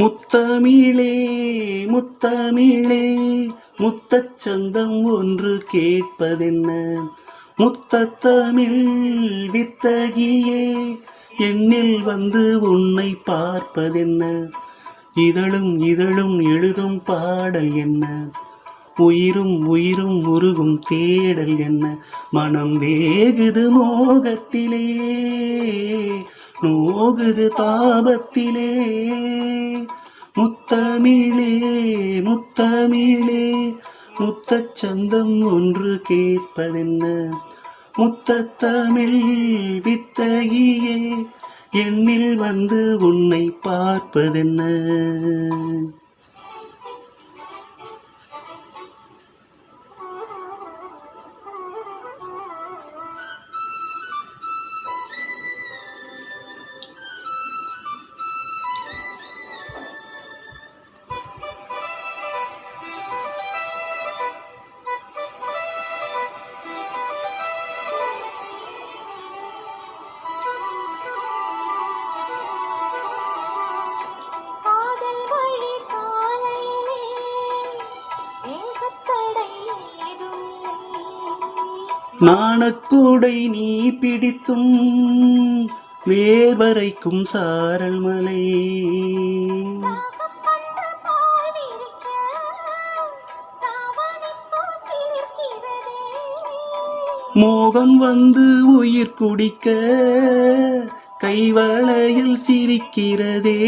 முத்தமிழே முத்தமிழே முத்தச் சந்தம் ஒன்று கேட்பதென்ன? முத்தத்தமிழ் வித்தகியே எண்ணில் வந்து உன்னை பார்ப்பதென்ன? இதழும் இதழும் எழுதும் பாடல் என்ன? உயிரும் உயிரும் உருகும் தேடல் என்ன? மனம் வேகுது மோகத்திலே. போகுது தாபத்திலே. முத்தமிழே முத்தமிழே முத்தச்சந்தம் ஒன்று கேட்பதென்ன? முத்தமிழ் வித்தகியே எண்ணில் வந்து உன்னை பார்ப்பதென்ன? நாணக்கூடை நீ பிடித்தும் வேர்வரைக்கும் சாரல் மலை மோகம் வந்து உயிர் குடிக்க கைவளையில் சிரிக்கிறதே.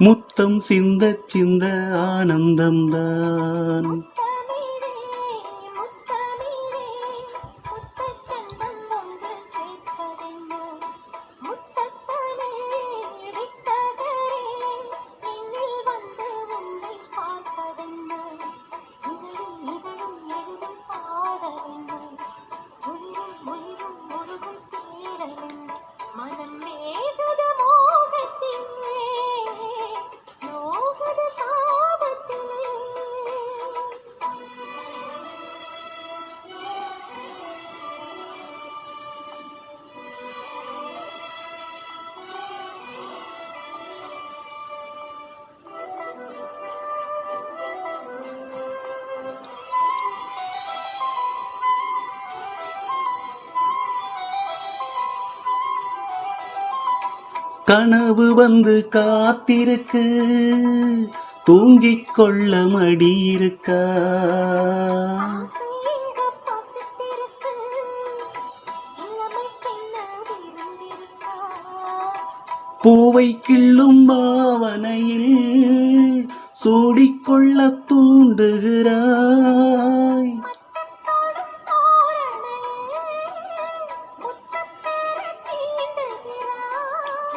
முத்தம் சிந்த சிந்த ஆனந்தம்தான். கனவு வந்து காத்திருக்கு. தூங்கிக் கொள்ள மடி பூவை கிள்ளும் பாவனையில் சூடிக்கொள்ள தூண்டுகிறார்.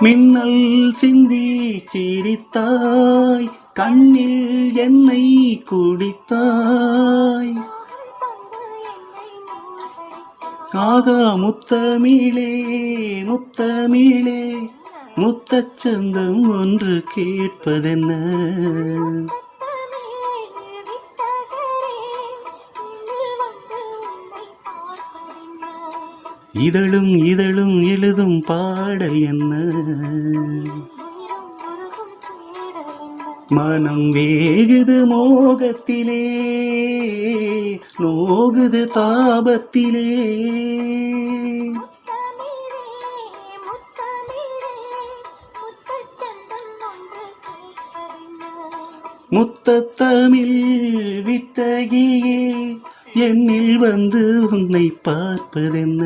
மின்னல் சிந்தி சிரித்தாய் கண்ணில் என்னை குடித்தாய். ஆகா முத்தமிழே முத்தமிழே முத்தச்சந்தம் ஒன்று கேட்பதென்ன? இதழும் இதழும் எழுதும் பாடல் என்ன? மனம் வேகுது மோகத்திலே நோகுது தாபத்திலே. முத்தமிழே முத்தத்தமிழ் வித்தகியே என்னில் வந்து உன்னை பார்ப்பதென்ன?